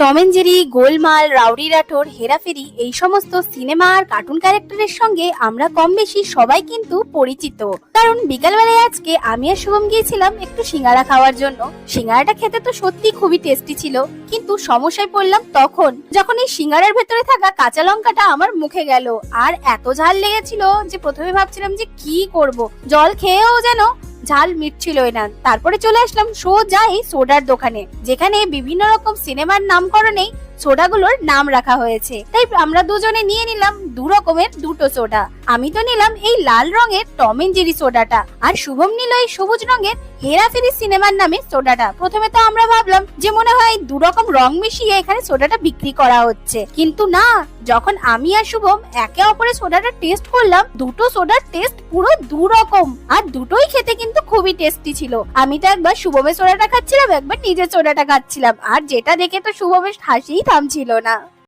Tom and Jerry, Golmaal, Rowdy Rathore, Herapheri, এই সমস্ত cinema আর cartoon ক্যারেক্টারের সঙ্গে আমরা কম বেশি সবাই কিন্তু পরিচিত। কারণ বিকালবেলায় আজকে আমি আর শুভম গিয়েছিলাম একটু সিঙ্গারা খাওয়ার জন্য। সিঙ্গারাটা খেতে তো সত্যি খুবই টেস্টি ছিল, কিন্তু সমস্যায় পড়লাম তখন। যখন এই সিঙ্গারার ভেতরে থাকা কাঁচা লঙ্কাটা আমার মুখে গেল, আর এত ঝাল লেগেছিল যে প্রথমে ভাবছিলাম যে কি করব? জল খেয়েও যেন ঝাল মিটছিলই না। তারপরে চলে আসলাম সোজাই সোডার দোকানে যেখানে বিভিন্ন রকম সিনেমার নামকরণেই সোডাগুলোর নাম রাখা হয়েছে। তাই আমরা দুজনে নিয়ে নিলাম দু রকমের দুটো সোডা আমি তো নিলাম এই লাল রঙের টম এন্ড জেরি সোডাটা আর শুভম নিল এই সবুজ রঙের হেরাফেরি সিনেমার নামে সোডাটা প্রথমে তো আমরা ভাবলাম যে মনে হয় দু রকম রং মিশিয়ে এখানে সোডাটা বিক্রি করা হচ্ছে। কিন্তু না, যখন আমি আর শুভম একে অপরের সোডাটা টেস্ট করলাম, দুটো সোডার টেস্ট পুরো দু রকম। আর দুটোই খেতে কিন্তু খুবই টেস্টি ছিল। আমি তো একবার শুভমের সোডাটা খাচ্ছিলাম, একবার নিজের সোডাটা খাচ্ছিলাম। আর যেটা দেখে তো শুভমের হাসিই থামছিল না।